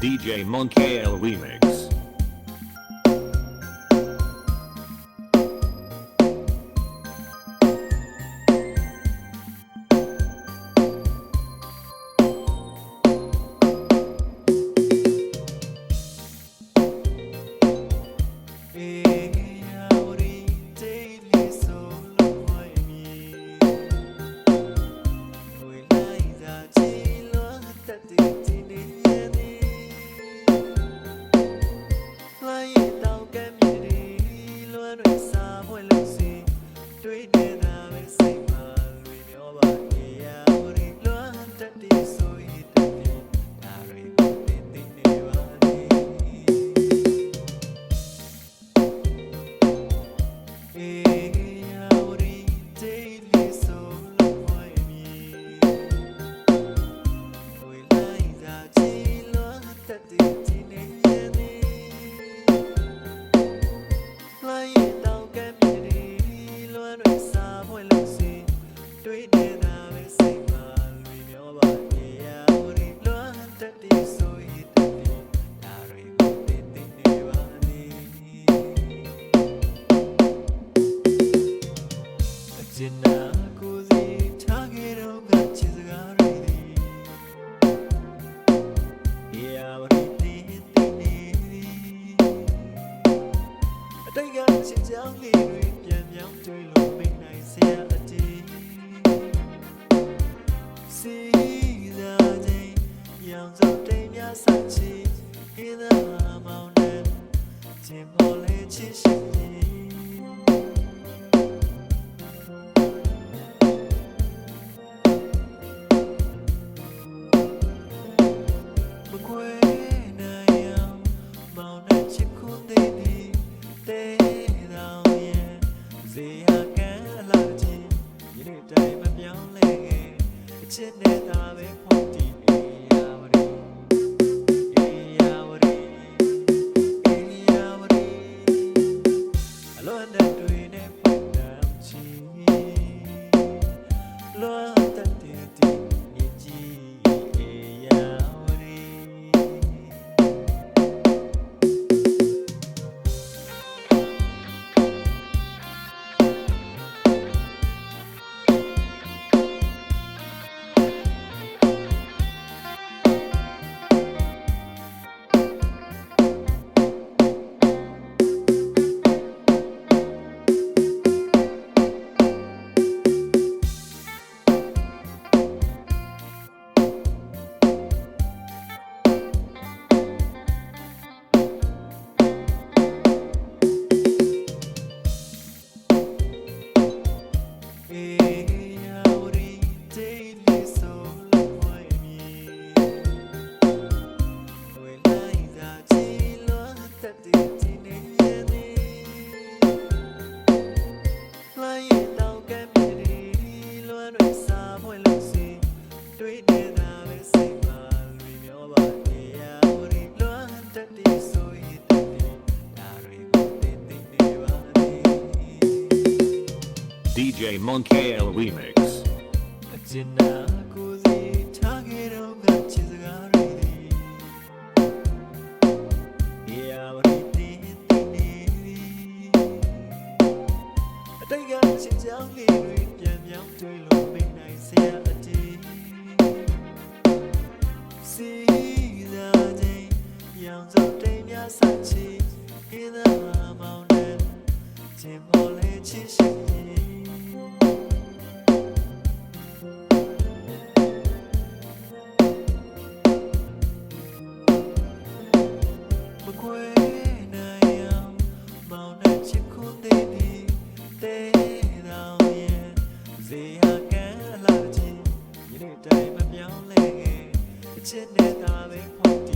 DJ Monkey L Remix. သက်တည်ကြည်နေသည်လိုင်းတောင်ကမ်းမြေတွေလွမ်းတွေစာဖွင့်လို့စီတွေ့နေတာပဲစိတ်မှာလွေမျောပါနေရဒီလွမ်းသက်တည်ဆိုရင်တည်းဒါတွေကိုတည်တည်နေပါနေအကျဉ်းနာ အတိတ်ကချင်းချောင်းလေးတွေပြန်မြောင်းတွေ့လို့မိနိုင်စရာအတီးစီလာခြင်းရောင်စုံတိမ်များဆက်ချီ in the mountain ချင်းပေါ်လေးချစ်ရှိ စစ်နဲ့သာပဲဖုန်တီနေရမလို့အေးရမလို့အေးရမလို့အလွန်တဲ့တွေနဲ့ပတ်တမ်းချီလွန် တွေးနေတာပဲစိတ်မှာလွေမျောပါနေရဝရီလွမ်းတတ်တယ်ဆိုရင်တတ်တယ်ဒါတွေကိုသိသိနေပါသည် DJ Monkey L Remix. အကျဉ်းနာကိုစီထားခဲ့တော့ငါချစ်စကားတွေသည် Yeah ဝရီတင်တင်နေသည်အတိတ်ကချစ်ချောင်းလေးတွေပြန်ပြောင်းတွေ့လို့မိနိုင်စရာအတည်း see the day မြောင်စုံတိမ်များဆက်ချီ in the mountain ချင်းပေါ်လေးချင်းရှိနေ Hallelujah.